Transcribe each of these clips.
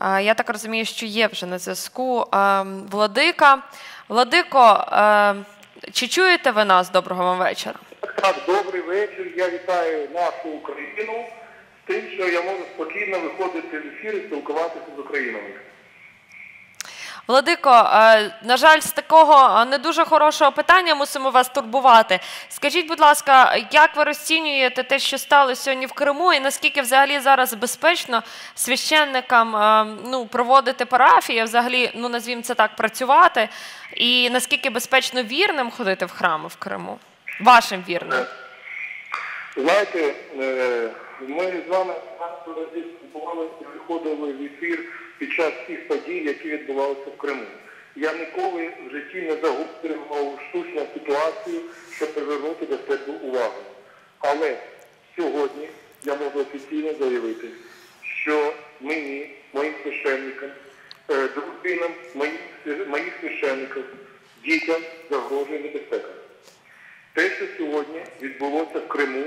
Я так розумію, що є вже на зв'язку Владика. Владико, чи чуєте ви нас? Доброго вам вечора. Так, добрий вечір. Я вітаю нашу Україну з тим, що я можу спокійно виходити в ефір і спілкуватися з Україною. Владико, е, на жаль, з такого е, не дуже хорошого питання мусимо вас турбувати. Скажіть, будь ласка, як ви розцінюєте те, що сталося сьогодні в Криму, і наскільки взагалі зараз безпечно священникам е, ну, проводити парафії, взагалі, ну назвімо це так, працювати, і наскільки безпечно вірним ходити в храми в Криму? Вашим вірним? Знаєте, ми з вами спілкувалися виходили в ефір під час тих подій, які відбувалися в Криму. Я ніколи в житті не загострював штучну ситуацію, щоб привернути до себе увагу. Але сьогодні я можу офіційно заявити, що мені, моїм священникам, е, дружинам моїх, моїх священників, дітям загрожує небезпека. Те, що сьогодні відбулося в Криму,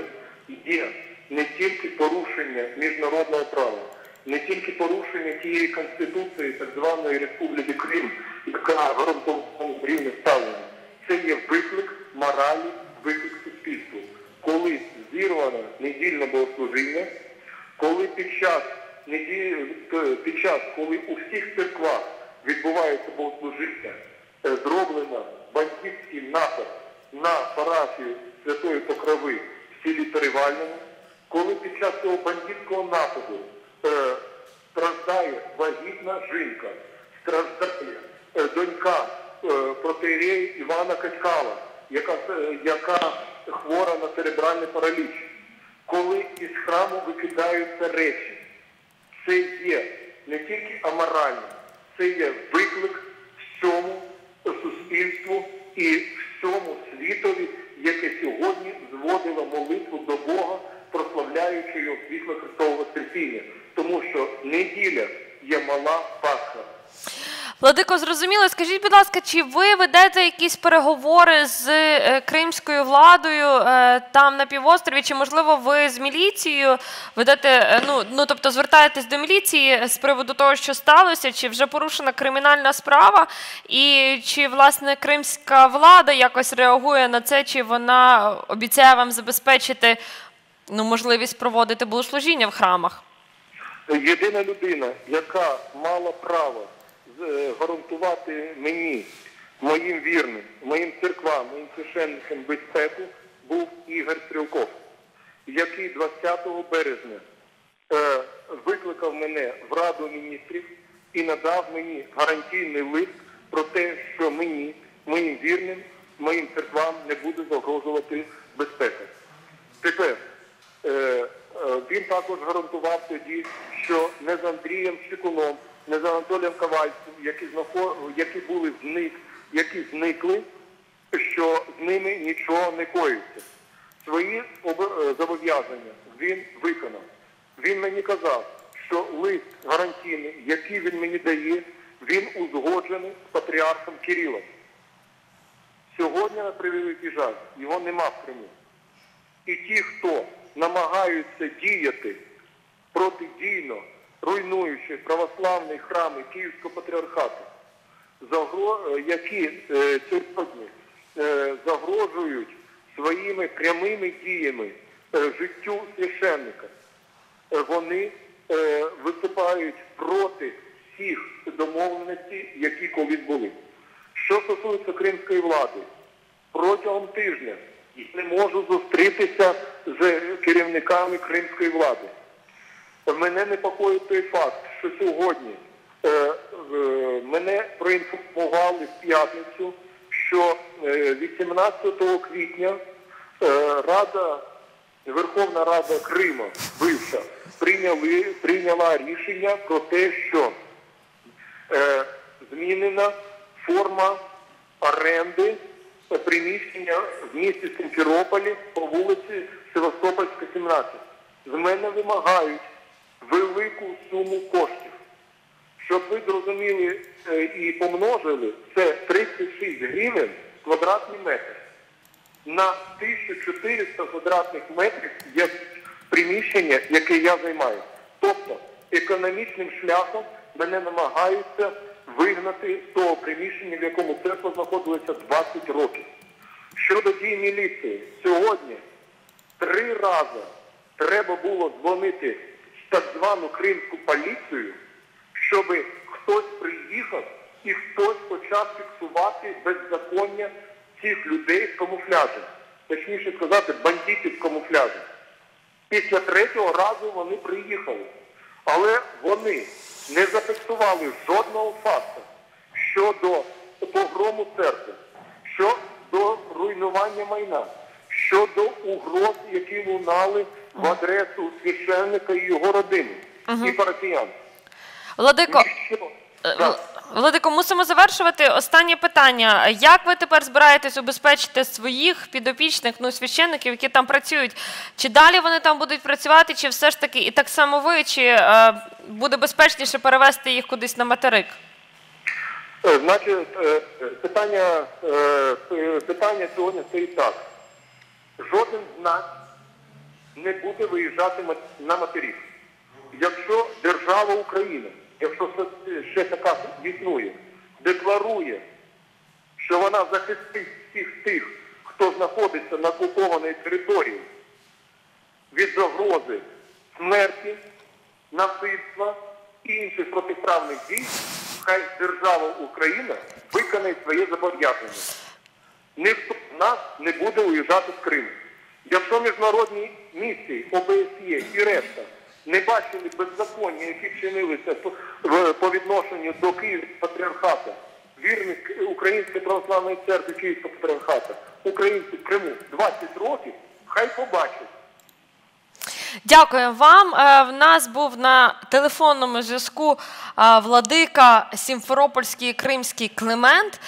є не тільки порушення міжнародного права, не тільки порушення тієї конституції так званої Республіки Крим, яка гарантована рівне ставлення. Це є виклик моралі, виклик суспільству. Коли зірвано недільне богослужіння, коли під час під час, коли у всіх церквах відбувається богослужіння, е, зроблено бандитський напад на парафію Святої Покрови в селі Перевальному, коли під час цього бандитського нападу е, вагітна жінка, страждає е, донька е, протеєрея Івана Катькала, яка, е, яка хвора на церебральний параліч, коли із храму викидаються речі, це є не тільки аморально, це є виклик всьому суспільству і всьому світові, яке сьогодні зводило молитву до Бога, прославляючи його світло Христового терпіння. Тому що неділя є мала Пасха. Владико, зрозуміло. Скажіть, будь ласка, чи ви ведете якісь переговори з е, кримською владою е, там на півострові? Чи можливо ви з міліцією ведете? е, Ну ну тобто звертаєтесь до міліції з приводу того, що сталося, чи вже порушена кримінальна справа, і чи власне кримська влада якось реагує на це, чи вона обіцяє вам забезпечити ну можливість проводити богослужіння в храмах? Єдина людина, яка мала право е, гарантувати мені, моїм вірним, моїм церквам, моїм священникам безпеку, був Ігор Стрілков, який 20 березня е, викликав мене в Раду міністрів і надав мені гарантійний лист про те, що мені, моїм вірним, моїм церквам не буде загрожувати безпека. Тепер е, е, він також гарантував тоді, що не з Андрієм Щекуном, не з Анатолієм Ковальцем, які, знахо- які були зник, які зникли, що з ними нічого не коїться. Свої об- е, зобов'язання він виконав. Він мені казав, що лист гарантійний, який він мені дає, він узгоджений з патріархом Кирилом. Сьогодні, на превеликий жаль, його нема в Криму. І ті, хто намагаються діяти протидійно, руйнуючи православні храми Київського патріархату, які е, сьогодні е, загрожують своїми прямими діями е, життю священника, вони виступають проти всіх домовленостей, які колись були. Що стосується кримської влади, протягом тижня не можу зустрітися з керівниками кримської влади. Мене непокоїть той факт, що сьогодні е, е, мене проінформували в п'ятницю, що е, 18 квітня е, Рада, Верховна Рада Крима, бивша, прийняли, прийняла рішення про те, що е, змінена форма оренди приміщення в місті Симферополі по вулиці Севастопольська, 17. З мене вимагають велику суму коштів. Щоб ви зрозуміли е, і помножили, це 36 гривень квадратний метр. На 1400 квадратних метрів є приміщення, яке я займаю. Тобто економічним шляхом мене намагаються вигнати з того приміщення, в якому церква знаходилася 20 років. Щодо дій міліції, сьогодні три рази треба було дзвонити в так звану кримську поліцію, щоб хтось приїхав і хтось почав фіксувати беззаконня цих людей в камуфляжі. Точніше сказати, бандитів в камуфляжі. Після третього разу вони приїхали. Але вони не зафіксували жодного факту щодо погрому церкви, щодо руйнування майна, щодо угроз, які лунали в адресу священника і його родини і парафіян. Владико, Ніщо. Е, Владико, мусимо завершувати. Останнє питання. Як ви тепер збираєтесь убезпечити своїх підопічних, ну, священників, які там працюють? Чи далі вони там будуть працювати, чи все ж таки і так само ви, чи е, буде безпечніше перевести їх кудись на материк? Е, Значить, е, питання, питання сьогодні стоїть так. Жоден з нас не буде виїжджати на материк. Якщо держава України, якщо ще- така існує, декларує, що вона захистить всіх тих, хто знаходиться на окупованій території від загрози смерті, насильства і інших протиправних дій, хай держава Україна виконає своє зобов'язання. Ніхто з нас не буде уїжджати з Криму. Якщо міжнародні місії, ОБСЄ і решта не бачили беззаконня, які вчинилися по, відношенню до Київського патріархату, вірних Української православної церкви Київського патріархату, українці в Криму 20 років, хай побачать. Дякую вам. Е, В нас був на телефонному зв'язку е, владика Сімферопольський Кримський Климент.